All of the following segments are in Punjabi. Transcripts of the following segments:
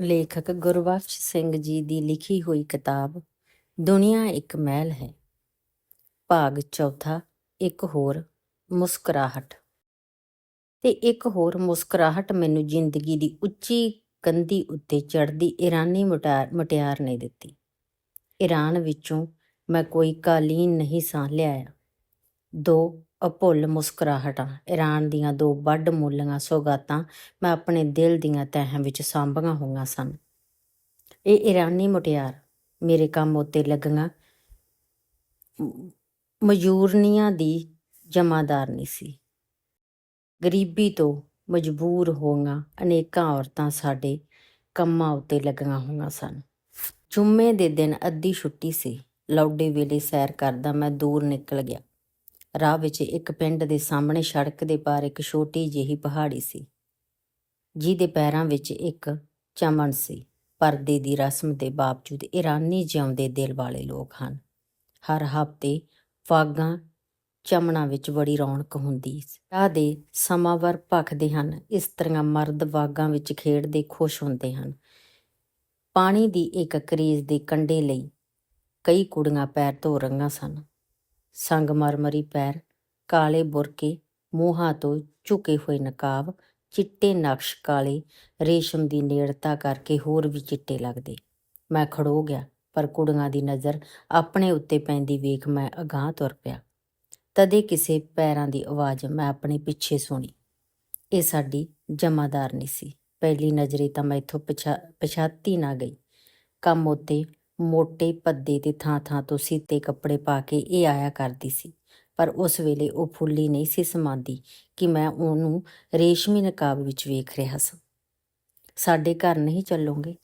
ਲੇਖਕ ਗੁਰਬਖਸ਼ ਸਿੰਘ ਜੀ ਦੀ ਲਿਖੀ ਹੋਈ ਕਿਤਾਬ, ਦੁਨੀਆ ਇੱਕ ਮਹਿਲ ਹੈ। ਭਾਗ ਚੌਥਾ, ਇੱਕ ਹੋਰ ਮੁਸਕਰਾਹਟ। ਤੇ ਇੱਕ ਹੋਰ ਮੁਸਕਰਾਹਟ ਮੈਨੂੰ ਜ਼ਿੰਦਗੀ ਦੀ ਉੱਚੀ ਕੰਧੀ ਉੱਤੇ ਚੜ੍ਹਦੀ ਈਰਾਨੀ ਮੁਟਿਆਰ ਮੁਟਿਆਰ ਨੇ ਦਿੱਤੀ। ਈਰਾਨ ਵਿੱਚੋਂ ਮੈਂ ਕੋਈ ਕਾਲੀਨ ਨਹੀਂ ਸਾਂ ਲਿਆਇਆ ਦੋ ਅਭੁੱਲ ਮੁਸਕਰਾਹਟਾਂ ਈਰਾਨ ਦੀਆਂ ਦੋ ਵੱਡ ਮੁੱਲੀਆਂ ਸੌਗਾਤਾਂ ਮੈਂ ਆਪਣੇ ਦਿਲ ਦੀਆਂ ਤਹਿਾਂ ਵਿੱਚ ਸਾਂਭੀਆਂ ਹੋਈਆਂ ਸਨ। ਇਹ ਈਰਾਨੀ ਮੁਟਿਆਰ, ਮੇਰੇ ਕੰਮ ਉੱਤੇ ਲੱਗੀਆਂ ਮਜ਼ੂਰਨੀਆਂ ਮਜ਼ਦੂਰਨੀਆਂ ਦੀ ਜਮਾਦਾਰਨੀ ਸੀ। ਗਰੀਬੀ ਤੋਂ ਮਜਬੂਰ ਹੋਈਆਂ ਅਨੇਕਾਂ ਔਰਤਾਂ ਸਾਡੇ ਕੰਮਾਂ ਉੱਤੇ ਲੱਗੀਆਂ ਹੋਈਆਂ ਸਨ। ਜੁੰਮੇ ਦੇ ਦਿਨ ਅੱਧੀ ਛੁੱਟੀ ਸੀ। ਲੌਡੇ ਵੇਲੇ ਸੈਰ ਕਰਦਾ ਮੈਂ ਦੂਰ ਨਿਕਲ ਗਿਆ। ਰਾਹ ਵਿੱਚ ਇੱਕ ਪਿੰਡ ਦੇ ਸਾਹਮਣੇ ਸੜਕ ਦੇ ਪਾਰ ਇੱਕ ਛੋਟੀ ਜਿਹੀ ਪਹਾੜੀ ਸੀ, ਜਿਹਦੇ ਪੈਰਾਂ ਵਿੱਚ ਇੱਕ ਚਮਨ ਸੀ। ਪਰਦੇ ਦੀ ਰਸਮ ਦੇ ਬਾਵਜੂਦ ਈਰਾਨੀ ਜਿਉਂਦੇ ਦਿਲ ਵਾਲੇ ਲੋਕ ਹਨ। ਹਰ ਹਫ਼ਤੇ ਫਾਗਾਂ ਚਮਣਾ ਵਿੱਚ ਬੜੀ ਰੌਣਕ ਹੁੰਦੀ ਰਾਹ ਦੇ ਸਮਾਵਰ ਭਖਦੇ ਹਨ ਇਸਤਰੀਆਂ ਮਰਦ ਬਾਗਾਂ ਵਿੱਚ ਖੇਡਦੇ ਖੁਸ਼ ਹੁੰਦੇ ਹਨ। ਪਾਣੀ ਦੀ ਇੱਕ ਕਰੀਜ਼ ਦੇ ਕੰਢੇ ਲਈ ਕਈ ਕੁੜੀਆਂ ਪੈਰ ਧੋ ਰਹੀਆਂ ਸਨ। ਸੰਗਮਰਮਰੀ ਪੈਰ, ਕਾਲੇ ਬੁਰਕੇ, ਮੂੰਹਾਂ ਤੋਂ ਝੁਕੇ ਹੋਏ ਨਕਾਬ, ਚਿੱਟੇ ਨਕਸ਼ ਕਾਲੇ, ਰੇਸ਼ਮ ਦੀ ਨੇੜਤਾ ਕਰਕੇ ਹੋਰ ਵੀ ਚਿੱਟੇ ਲੱਗਦੇ। ਮੈਂ ਖੜੋ ਗਿਆ, ਪਰ ਕੁੜੀਆਂ ਦੀ ਨਜ਼ਰ ਆਪਣੇ ਉੱਤੇ ਪੈਂਦੀ ਵੇਖ ਮੈਂ ਅਗਾਂਹ ਤੁਰ ਪਿਆ। ਤਦੇ ਕਿਸੇ ਪੈਰਾਂ ਦੀ ਆਵਾਜ਼ ਮੈਂ ਆਪਣੇ ਪਿੱਛੇ ਸੁਣੀ। ਇਹ ਸਾਡੀ ਜਮਾਦਾਰ ਨਹੀਂ ਸੀ। ਪਹਿਲੀ ਨਜ਼ਰੇ ਤਾਂ ਮੈਥੋਂ ਪਛਾ, ਪਛਾਤੀ ਨਾ ਗਈ। ਕੰਮ ਉੱਤੇ ਮੋਟੇ ਪੱਦੇ ਤੇ ਥਾਂ ਥਾਂ ਤੋਂ ਸੀਤੇ ਕੱਪੜੇ ਪਾ ਕੇ ਇਹ ਆਇਆ ਕਰਦੀ ਸੀ। ਪਰ ਉਸ ਵੇਲੇ ਉਹ ਫੁੱਲੀ ਨਹੀਂ ਸੀ ਸਮਾਂਦੀ ਕਿ ਮੈਂ ਉਹਨੂੰ ਰੇਸ਼ਮੀ ਨਕਾਬ ਵਿੱਚ ਵੇਖ ਰਿਹਾ ਸਾਂ। ਸਾਡੇ ਘਰ ਨਹੀਂ ਚੱਲੋਗੇ,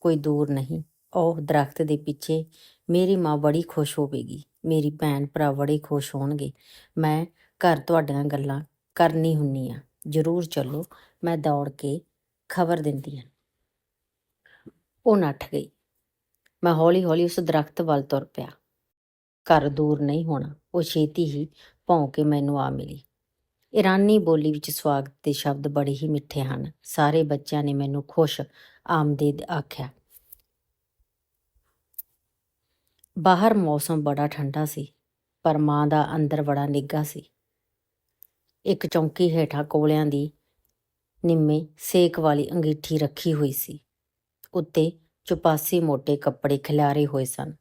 ਕੋਈ ਦੂਰ ਨਹੀਂ। ਉਹ ਦਰਖਤ ਦੇ ਪਿੱਛੇ ਮੇਰੀ ਮਾਂ ਬੜੀ ਖੁਸ਼ ਹੋਵੇਗੀ। ਮੇਰੀ ਭੈਣ ਭਰਾ ਬੜੇ ਖੁਸ਼ ਹੋਣਗੇ। ਮੈਂ ਘਰ ਤੁਹਾਡੀਆਂ ਗੱਲਾਂ ਕਰਨੀ ਹੁੰਨੀ ਆ। ਜ਼ਰੂਰ ਚੱਲੋ, ਮੈਂ ਦੌੜ ਕੇ ਖਬਰ ਦਿੰਦੀ ਹਾਂ ਉਹ ਨੱਠ ਗਈ। ਮੈਂ ਹੌਲੀ ਹੌਲੀ ਉਸ ਦਰਖਤ ਵੱਲ ਤੁਰ ਪਿਆ। ਘਰ ਦੂਰ ਨਹੀਂ ਹੋਣਾ, ਉਹ ਛੇਤੀ ਹੀ ਭੌਂ ਕੇ ਮੈਨੂੰ ਆ ਮਿਲੀ। ਇਰਾਨੀ ਬੋਲੀ ਵਿੱਚ ਸਵਾਗਤ ਦੇ ਸ਼ਬਦ ਬੜੇ ਹੀ ਮਿੱਠੇ ਹਨ। ਸਾਰੇ ਬੱਚਿਆਂ ਨੇ ਮੈਨੂੰ ਖੁਸ਼ ਆਮਦੀਦ ਆਖਿਆ। ਬਾਹਰ ਮੌਸਮ ਬੜਾ ਠੰਡਾ ਸੀ, ਪਰ ਮਾਂ ਦਾ ਅੰਦਰ ਬੜਾ ਨਿੱਘਾ ਸੀ। ਇੱਕ ਚੌਂਕੀ ਹੇਠਾਂ ਕੋਲਿਆਂ ਦੀ ਨਿੰਮੇ ਸੇਕ ਵਾਲੀ ਅੰਗੀਠੀ ਰੱਖੀ ਹੋਈ ਸੀ। ਉੱਤੇ ਚੁਪਾਸੀ ਮੋٹے ਕੱਪੜੇ ਖਿਲਾਰੇ ਹੋਏ ਸਨ।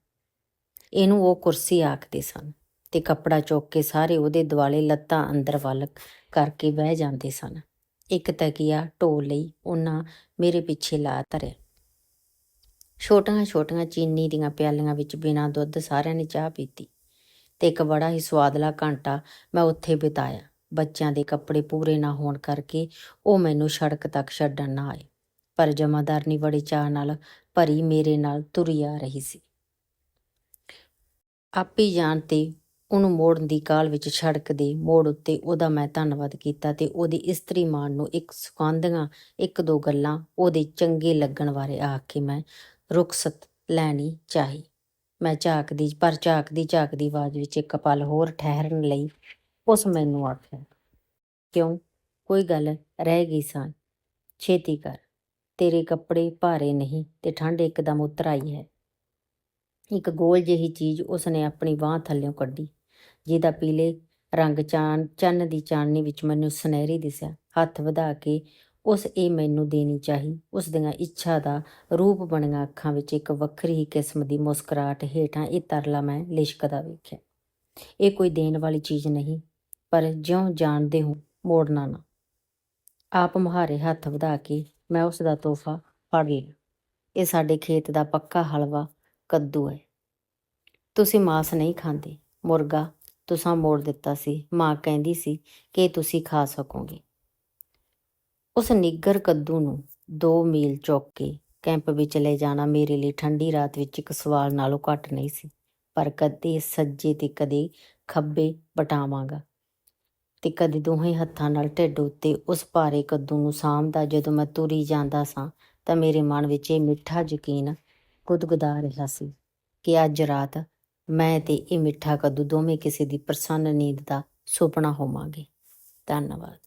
ਇਹਨੂੰ ਉਹ ਕੁਰਸੀ ਆਖਦੇ ਸਨ ਤੇ ਕੱਪੜਾ ਚੁੱਕ ਕੇ ਸਾਰੇ ਉਹਦੇ ਦੁਆਲੇ ਲੱਤਾਂ ਅੰਦਰ ਵੱਲ ਕਰਕੇ ਬਹਿ ਜਾਂਦੇ ਸਨ। ਇੱਕ ਤਕੀਆ ਢੋ ਲਈ ਉਹਨਾਂ ਮੇਰੇ ਪਿੱਛੇ ਲਾ ਧਰਿਆ। ਛੋਟੀਆਂ ਛੋਟੀਆਂ ਚੀਨੀ ਦੀਆਂ ਪਿਆਲੀਆਂ ਵਿੱਚ ਬਿਨਾਂ ਦੁੱਧ ਸਾਰਿਆਂ ਨੇ ਚਾਹ ਪੀਤੀ ਤੇ ਇੱਕ ਬੜਾ ਹੀ ਸਵਾਦਲਾ ਘੰਟਾ ਮੈਂ ਉੱਥੇ ਬਿਤਾਇਆ। ਬੱਚਿਆਂ ਦੇ ਕੱਪੜੇ ਪੂਰੇ ਨਾ ਹੋਣ ਕਰਕੇ ਉਹ ਮੈਨੂੰ ਸੜਕ ਤੱਕ ਛੱਡਣ ਨਾ ਆਏ। ਪਰ ਜਮਾਦਾਰਨੀ ਬੜੇ ਚਾਅ ਨਾਲ ਭਰੀ ਮੇਰੇ ਨਾਲ ਤੁਰੀ ਆ ਰਹੀ ਸੀ। ਆਪੀ ਜਾਣ ਤੇ ਉਹਨੂੰ ਮੋੜਨ ਦੀ ਕਾਲ ਵਿੱਚ ਸੜਕ ਦੇ ਮੋੜ ਉੱਤੇ ਉਹਦਾ ਮੈਂ ਧੰਨਵਾਦ ਕੀਤਾ ਤੇ ਉਹਦੀ ਇਸਤਰੀ ਮਾਨ ਨੂੰ ਇੱਕ ਸੁਕਾਂਦੀਆਂ ਇੱਕ ਦੋ ਗੱਲਾਂ ਉਹਦੇ ਚੰਗੇ ਲੱਗਣ ਬਾਰੇ ਆਖ ਕੇ ਮੈਂ ਰੁਖਸਤ ਲੈਣੀ ਚਾਹੀ। ਮੈਂ ਝਾਕਦੀ, ਪਰ ਝਾਕਦੀ ਝਾਕਦੀ ਆਵਾਜ਼ ਵਿੱਚ ਇੱਕ ਪਲ ਹੋਰ ਠਹਿਰਨ ਲਈ ਉਸ ਮੈਨੂੰ ਆਖਿਆ, ਕਿਉਂ? ਕੋਈ ਗੱਲ ਰਹਿ ਗਈ ਸਾਂ। ਛੇਤੀ ਕਰ। ਤੇਰੇ ਕੱਪੜੇ ਭਾਰੇ ਨਹੀਂ ਤੇ ਠੰਡ ਇੱਕਦਮ ਉਤਰ ਆਈ ਹੈ। ਇੱਕ ਗੋਲ ਜਿਹੀ ਚੀਜ਼ ਉਸਨੇ ਆਪਣੀ ਬਾਹ ਥੱਲਿਓਂ ਕੱਢੀ, ਜਿਹਦਾ ਪੀਲੇ ਰੰਗ ਚਾਨ, ਚੰਨ ਦੀ ਚਾਨਣੀ ਵਿੱਚ ਮੈਨੂੰ ਸੁਨਹਿਰੀ ਦਿਸਿਆ। ਹੱਥ ਵਧਾ ਕੇ ਉਸ ਇਹ ਮੈਨੂੰ ਦੇਣੀ ਚਾਹੀ। ਉਸ ਦੀਆਂ ਇੱਛਾ ਦਾ ਰੂਪ ਬਣੀਆਂ ਅੱਖਾਂ ਵਿੱਚ ਇੱਕ ਵੱਖਰੀ ਹੀ ਕਿਸਮ ਦੀ ਮੁਸਕਰਾਹਟ ਹੇਠਾਂ ਇਹ ਤਰਲਾ ਮੈਂ ਲਿਸ਼ਕਦਾ ਵੇਖਿਆ। ਇਹ ਕੋਈ ਦੇਣ ਵਾਲੀ ਚੀਜ਼ ਨਹੀਂ, ਪਰ ਜਿਉਂ ਜਾਣਦੇ ਹੋ ਮੋੜਨਾ ਨਾ। ਆਪ ਮੁਹਾਰੇ ਹੱਥ ਵਧਾ ਕੇ ਮੈਂ ਉਸ ਦਾ ਤੋਹਫਾ ਫੜ ਲਿਆ ਇਹ ਸਾਡੇ ਖੇਤ ਦਾ ਪੱਕਾ ਹਲਵਾ ਕੱਦੂ ਹੈ। ਤੁਸੀਂ ਮਾਸ ਨਹੀਂ ਖਾਂਦੇ। ਮੁਰਗਾ ਤੁਸਾਂ ਮੋੜ ਦਿੱਤਾ ਸੀ। ਮਾਂ ਕਹਿੰਦੀ ਸੀ ਕਿ ਤੁਸੀਂ ਖਾ ਸਕੋਗੇ। ਉਸ ਨਿੱਗਰ ਕੱਦੂ ਨੂੰ 2 ਮੀਲ ਚੁੱਕ ਕੇ ਕੈਂਪ ਵਿੱਚ ਲੈ ਜਾਣਾ ਮੇਰੇ ਲਈ ਠੰਡੀ ਰਾਤ ਵਿੱਚ ਇੱਕ ਸਵਾਲ ਨਾਲੋਂ ਘੱਟ ਨਹੀਂ ਸੀ। ਪਰ ਕਦੇ ਸੱਜੇ ਤੇ ਕਦੇ ਖੱਬੇ ਬਟਾਵਾਂਗਾ। ਤੇ ਕਦੇ ਦੋਹੇ ਹੱਥਾਂ ਨਾਲ ਢਿੱਡ ਉੱਤੇ ਉਸ ਭਾਰੇ ਕੱਦੂ ਨੂੰ ਸਾਂਭਦਾ ਜਦੋਂ ਮੈਂ ਤੁਰੀ ਜਾਂਦਾ ਸਾਂ, ਤਾਂ ਮੇਰੇ ਮਨ ਵਿੱਚ ਇਹ ਮਿੱਠਾ ਯਕੀਨ ਗੁਦਗੁਦਾ ਰਿਹਾ ਸੀ ਕਿ ਅੱਜ ਰਾਤ ਮੈਂ ਤੇ ਇਹ ਮਿੱਠਾ ਕੱਦੂ ਦੋਵੇਂ ਕਿਸੇ ਦੀ ਪ੍ਰਸੰਨ ਨੀਂਦ ਦਾ ਸੁਪਨਾ ਹੋਵਾਂਗੇ। ਧੰਨਵਾਦ।